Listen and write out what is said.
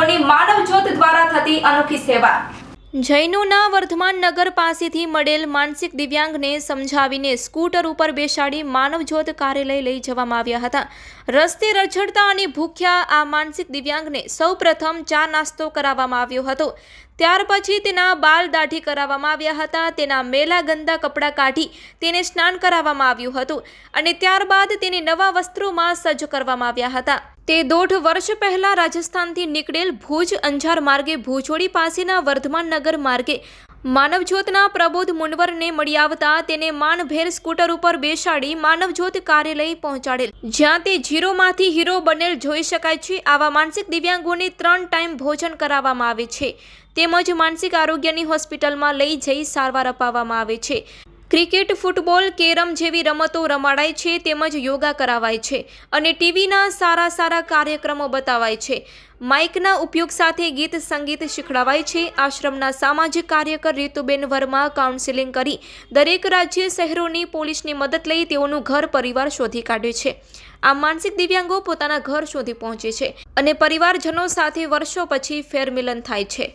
લોકોની માનવ જ્યોત દ્વારા થતી અનોખી સેવા. જૈનોના વર્ધમાન નગર પાસેથી મળેલ માનસિક દિવ્યાંગને સમજાવીને સ્કૂટર ઉપર બેસાડી માનવજ્યોત કાર્યાલય લઈ જવામાં આવ્યા હતા. રસ્તે રઝળતા અને ભૂખ્યા આ માનસિક દિવ્યાંગને સૌપ્રથમ ચા નાસ્તો કરાવવામાં આવ્યો હતો. ત્યાર પછી તેના બાલ દાઢી કરાવવામાં આવ્યા હતા. તેના મેલા ગંદા કપડાં કાઢી તેને સ્નાન કરાવવામાં આવ્યું હતું અને ત્યારબાદ તેને નવા વસ્ત્રોમાં સજ્જ કરવામાં આવ્યા હતા. તે દોઢ વર્ષ પહેલા રાજસ્થાનથી નીકળેલ ભુજ અંજાર માર્ગે ભુજોડી પાસેના વર્ધમાન નગર માર્ગે માનવજ્યોતના પ્રબોધ મુનવરને મળી આવતા તેને માનભેર સ્કૂટર ઉપર બેસાડી માનવજ્યોત કાર્યાલય પહોંચાડેલ. જ્યાં તે ઝીરોમાંથી હીરો બનેલ જોઈ શકાય છે, આવા માનસિક દિવ્યાંગોને ત્રણ ટાઈમ ભોજન કરાવવામાં આવે છે. તેમજ માનસિક આરોગ્યની હોસ્પિટલમાં લઈ જઈ સારવાર અપાવવામાં આવે છે. ક્રિકેટ, ફૂટબોલ, કેરમ જેવી રમતો રમાડાય છે તેમજ યોગા કરાવાય છે અને ટીવીના સારા સારા કાર્યક્રમો બતાવાય છે. માઇકના ઉપયોગ સાથે ગીત, સંગીત શીખડાવાય છે. આશ્રમના સામાજિક કાર્યકર રીતુબેન વર્મા કાઉન્સેલિંગ કરી દરેક રાજ્ય શહેરોની પોલીસની મદદ લઈ તેઓનું ઘર પરિવાર શોધી કાઢે છે. આ માનસિક દિવ્યાંગો પોતાના ઘર શોધી પહોંચે છે અને પરિવારજનો સાથે વર્ષો પછી ફેરમિલન થાય છે.